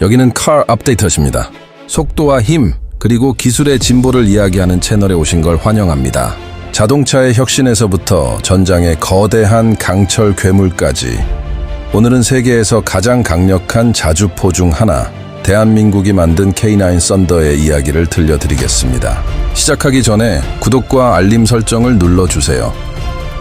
여기는 car 업데이터십니다. 속도와 힘, 그리고 기술의 진보를 이야기하는 채널에 오신 걸 환영합니다. 자동차의 혁신에서부터 전장의 거대한 강철 괴물까지 오늘은 세계에서 가장 강력한 자주포 중 하나, 대한민국이 만든 K9 썬더의 이야기를 들려드리겠습니다. 시작하기 전에 구독과 알림 설정을 눌러주세요.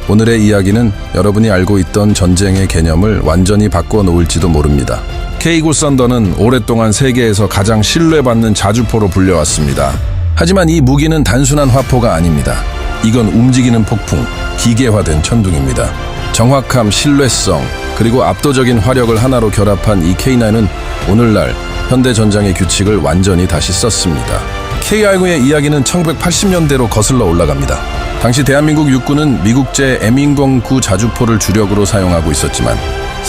오늘의 이야기는 여러분이 알고 있던 전쟁의 개념을 완전히 바꿔 놓을지도 모릅니다. K9 썬더는 오랫동안 세계에서 가장 신뢰받는 자주포로 불려왔습니다. 하지만 이 무기는 단순한 화포가 아닙니다. 이건 움직이는 폭풍, 기계화된 천둥입니다. 정확함, 신뢰성, 그리고 압도적인 화력을 하나로 결합한 이 K9은 오늘날 현대 전장의 규칙을 완전히 다시 썼습니다. K9의 이야기는 1980년대로 거슬러 올라갑니다. 당시 대한민국 육군은 미국제 M109 자주포를 주력으로 사용하고 있었지만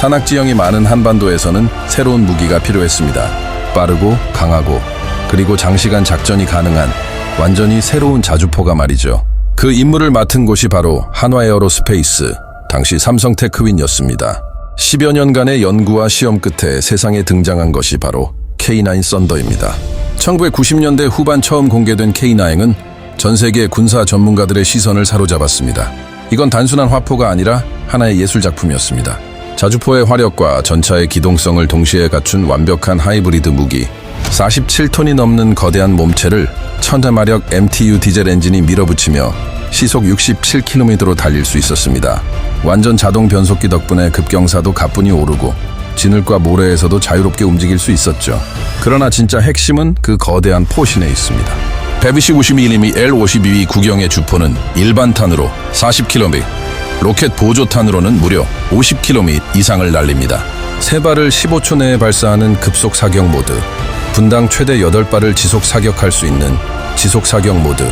산악 지형이 많은 한반도에서는 새로운 무기가 필요했습니다. 빠르고 강하고 그리고 장시간 작전이 가능한 완전히 새로운 자주포가 말이죠. 그 임무를 맡은 곳이 바로 한화에어로스페이스, 당시 삼성테크윈이었습니다. 10여 년간의 연구와 시험 끝에 세상에 등장한 것이 바로 K9 썬더입니다. 1990년대 후반 처음 공개된 K9은 전 세계 군사 전문가들의 시선을 사로잡았습니다. 이건 단순한 화포가 아니라 하나의 예술 작품이었습니다. 자주포의 화력과 전차의 기동성을 동시에 갖춘 완벽한 하이브리드 무기, 47톤이 넘는 거대한 몸체를 천대마력 MTU 디젤 엔진이 밀어붙이며 시속 67km로 달릴 수 있었습니다. 완전 자동 변속기 덕분에 급경사도 가뿐히 오르고 진흙과 모래에서도 자유롭게 움직일 수 있었죠. 그러나 진짜 핵심은 그 거대한 포신에 있습니다. 150mm L52 구경의 주포는 일반 탄으로 40km, 로켓 보조탄으로는 무려 50km 이상을 날립니다. 세 발을 15초 내에 발사하는 급속 사격 모드, 분당 최대 8발을 지속 사격할 수 있는 지속 사격 모드.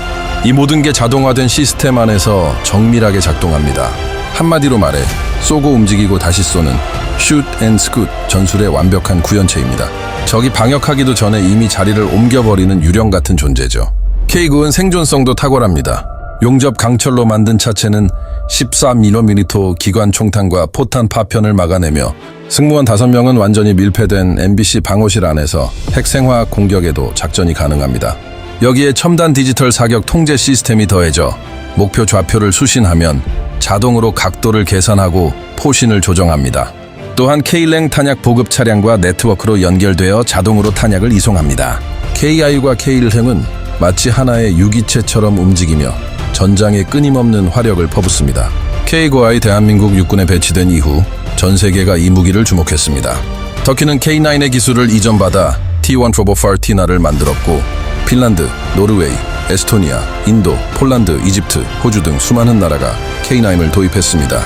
이 모든 게 자동화된 시스템 안에서 정밀하게 작동합니다. 한마디로 말해 쏘고 움직이고 다시 쏘는 슛 앤 스굿 전술의 완벽한 구현체입니다. 적이 방역하기도 전에 이미 자리를 옮겨버리는 유령 같은 존재죠. K9은 생존성도 탁월합니다. 용접 강철로 만든 차체는 14mm 기관 총탄과 포탄 파편을 막아내며 승무원 5명은 완전히 밀폐된 MBC 방호실 안에서 핵생화학 공격에도 작전이 가능합니다. 여기에 첨단 디지털 사격 통제 시스템이 더해져 목표 좌표를 수신하면 자동으로 각도를 계산하고 포신을 조정합니다. 또한 K랭 탄약 보급 차량과 네트워크로 연결되어 자동으로 탄약을 이송합니다. KI과 K일행은 마치 하나의 유기체처럼 움직이며 전장에 끊임없는 화력을 퍼붓습니다. K고아이 대한민국 육군에 배치된 이후 전 세계가 이 무기를 주목했습니다. 터키는 K9의 기술을 이전받아 T1 프로보 파티나를 만들었고 핀란드, 노르웨이, 에스토니아, 인도, 폴란드, 이집트, 호주 등 수많은 나라가 K9을 도입했습니다.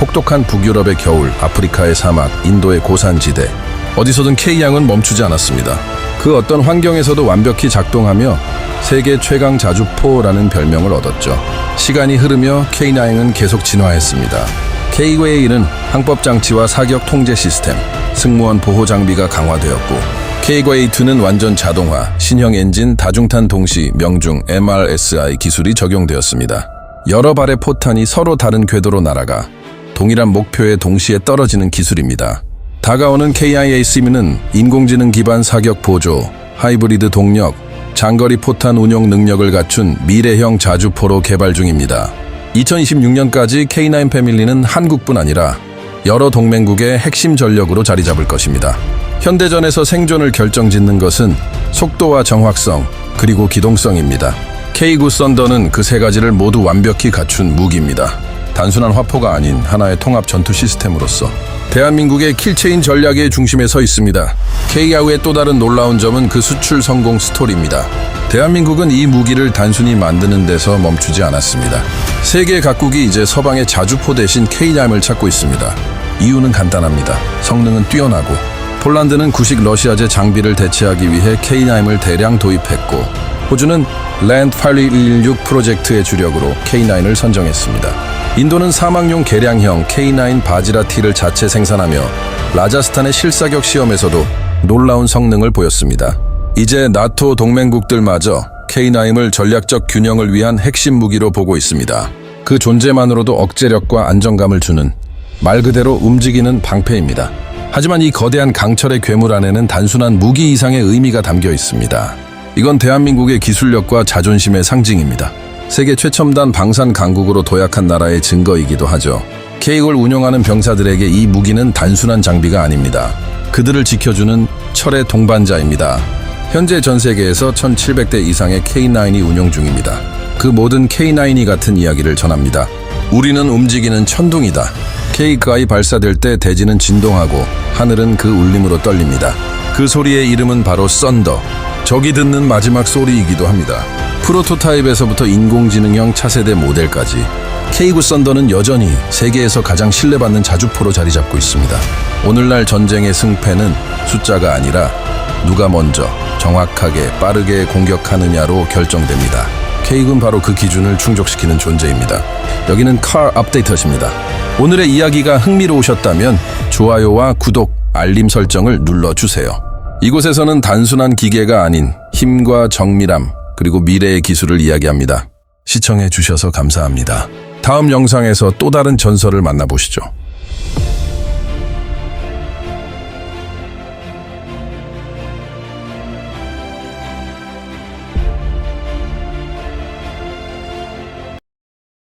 혹독한 북유럽의 겨울, 아프리카의 사막, 인도의 고산지대 어디서든 K양은 멈추지 않았습니다. 그 어떤 환경에서도 완벽히 작동하며 세계 최강 자주포라는 별명을 얻었죠. 시간이 흐르며 K9은 계속 진화했습니다. K-웨이는 항법 장치와 사격 통제 시스템, 승무원 보호 장비가 강화되었고 K-웨이2는 완전 자동화, 신형 엔진, 다중탄 동시, 명중, MRSI 기술이 적용되었습니다. 여러 발의 포탄이 서로 다른 궤도로 날아가 동일한 목표에 동시에 떨어지는 기술입니다. 다가오는 KIAC는 인공지능 기반 사격 보조, 하이브리드 동력, 장거리 포탄 운용 능력을 갖춘 미래형 자주포로 개발 중입니다. 2026년까지 K9 패밀리는 한국뿐 아니라 여러 동맹국의 핵심 전력으로 자리 잡을 것입니다. 현대전에서 생존을 결정짓는 것은 속도와 정확성, 그리고 기동성입니다. K9 썬더는 그 세 가지를 모두 완벽히 갖춘 무기입니다. 단순한 화포가 아닌 하나의 통합 전투 시스템으로서 대한민국의 킬체인 전략의 중심에 서 있습니다. K야우의 또 다른 놀라운 점은 그 수출 성공 스토리입니다. 대한민국은 이 무기를 단순히 만드는 데서 멈추지 않았습니다. 세계 각국이 이제 서방의 자주포 대신 K9을 찾고 있습니다. 이유는 간단합니다. 성능은 뛰어나고 폴란드는 구식 러시아제 장비를 대체하기 위해 K9을 대량 도입했고 호주는 랜드 8116 프로젝트의 주력으로 K9을 선정했습니다. 인도는 사망용 개량형 K9 바지라티를 자체 생산하며 라자스탄의 실사격 시험에서도 놀라운 성능을 보였습니다. 이제 나토 동맹국들마저 K9을 전략적 균형을 위한 핵심 무기로 보고 있습니다. 그 존재만으로도 억제력과 안정감을 주는 말 그대로 움직이는 방패입니다. 하지만 이 거대한 강철의 괴물 안에는 단순한 무기 이상의 의미가 담겨 있습니다. 이건 대한민국의 기술력과 자존심의 상징입니다. 세계 최첨단 방산 강국으로 도약한 나라의 증거이기도 하죠. 케이크를 운영하는 병사들에게 이 무기는 단순한 장비가 아닙니다. 그들을 지켜주는 철의 동반자입니다. 현재 전 세계에서 1700대 이상의 K9이 운영 중입니다. 그 모든 K9이 같은 이야기를 전합니다. 우리는 움직이는 천둥이다. K가이 발사될 때 대지는 진동하고 하늘은 그 울림으로 떨립니다. 그 소리의 이름은 바로 썬더. 적이 듣는 마지막 소리이기도 합니다. 프로토타입에서부터 인공지능형 차세대 모델까지 K9 썬더는 여전히 세계에서 가장 신뢰받는 자주포로 자리 잡고 있습니다. 오늘날 전쟁의 승패는 숫자가 아니라 누가 먼저 정확하게 빠르게 공격하느냐로 결정됩니다. K군 바로 그 기준을 충족시키는 존재입니다. 여기는 car 업데이터십니다. 오늘의 이야기가 흥미로우셨다면 좋아요와 구독, 알림 설정을 눌러주세요. 이곳에서는 단순한 기계가 아닌 힘과 정밀함, 그리고 미래의 기술을 이야기합니다. 시청해 주셔서 감사합니다. 다음 영상에서 또 다른 전설을 만나보시죠.